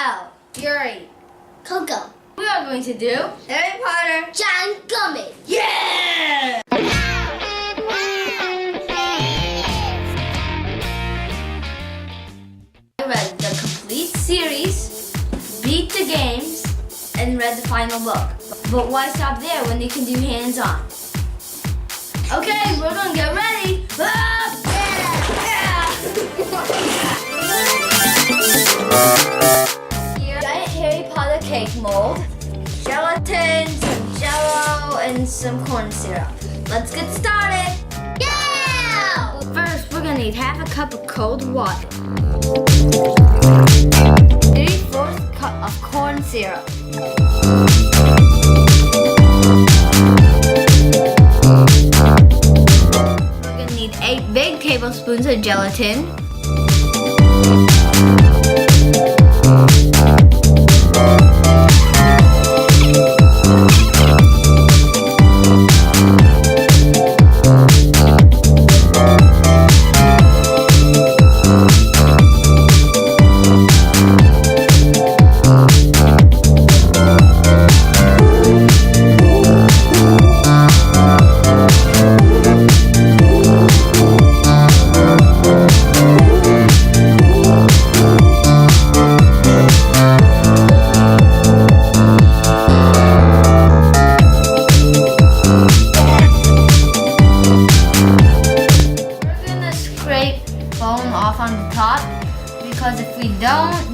L. Yuri. Coco. We are going to do Harry Potter. John Gummy. Yeah! I read the complete series, beat the games, and read the final book. But why stop there when you can do hands-on? Okay, we're gonna get mold, gelatin, some jello, and some corn syrup. Let's get started. Yeah! First, we're gonna need half a cup of cold water. Three-fourths cup of corn syrup. We're gonna need eight big tablespoons of gelatin.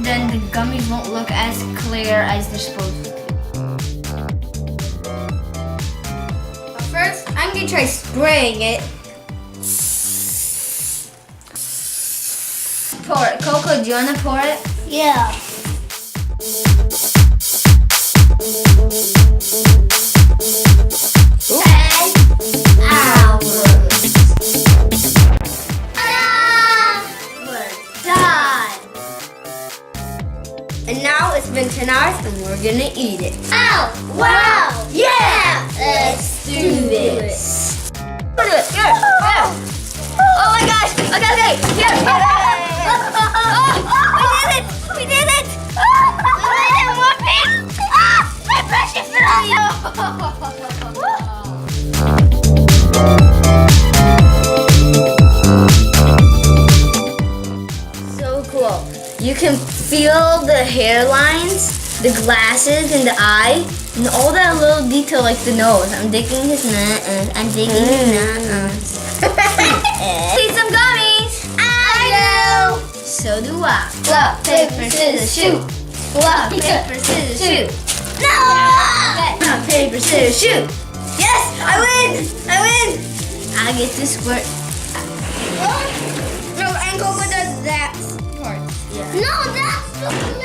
Then the gummies won't look as clear as they're supposed to. But first, I'm gonna try spraying it. Pour it. Coco, do you wanna pour it? Yeah. 10 hours and we're gonna eat it. Oh, wow! Yeah! Let's do this. Let's do it. Here, here. Oh my gosh! Okay, okay. Here. here. Oh, we did it! We did it! I have more. Ah, my precious You can feel the hairlines, the glasses, and the eye, and all that little detail like the nose. I'm digging his nose. I'm digging his mm. nose. Need some gummies. I know. So do I. Rock, paper, scissors, shoot. Rock, paper, scissors, shoot. No! Rock, paper, scissors, shoot. Yes, I win. I win. I get to squirt. No, and Coco does no, that's the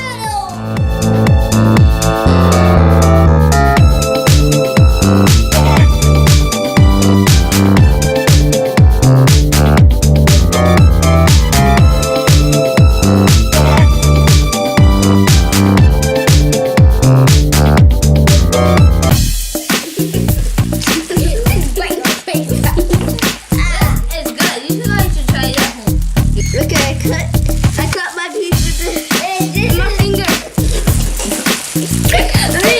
你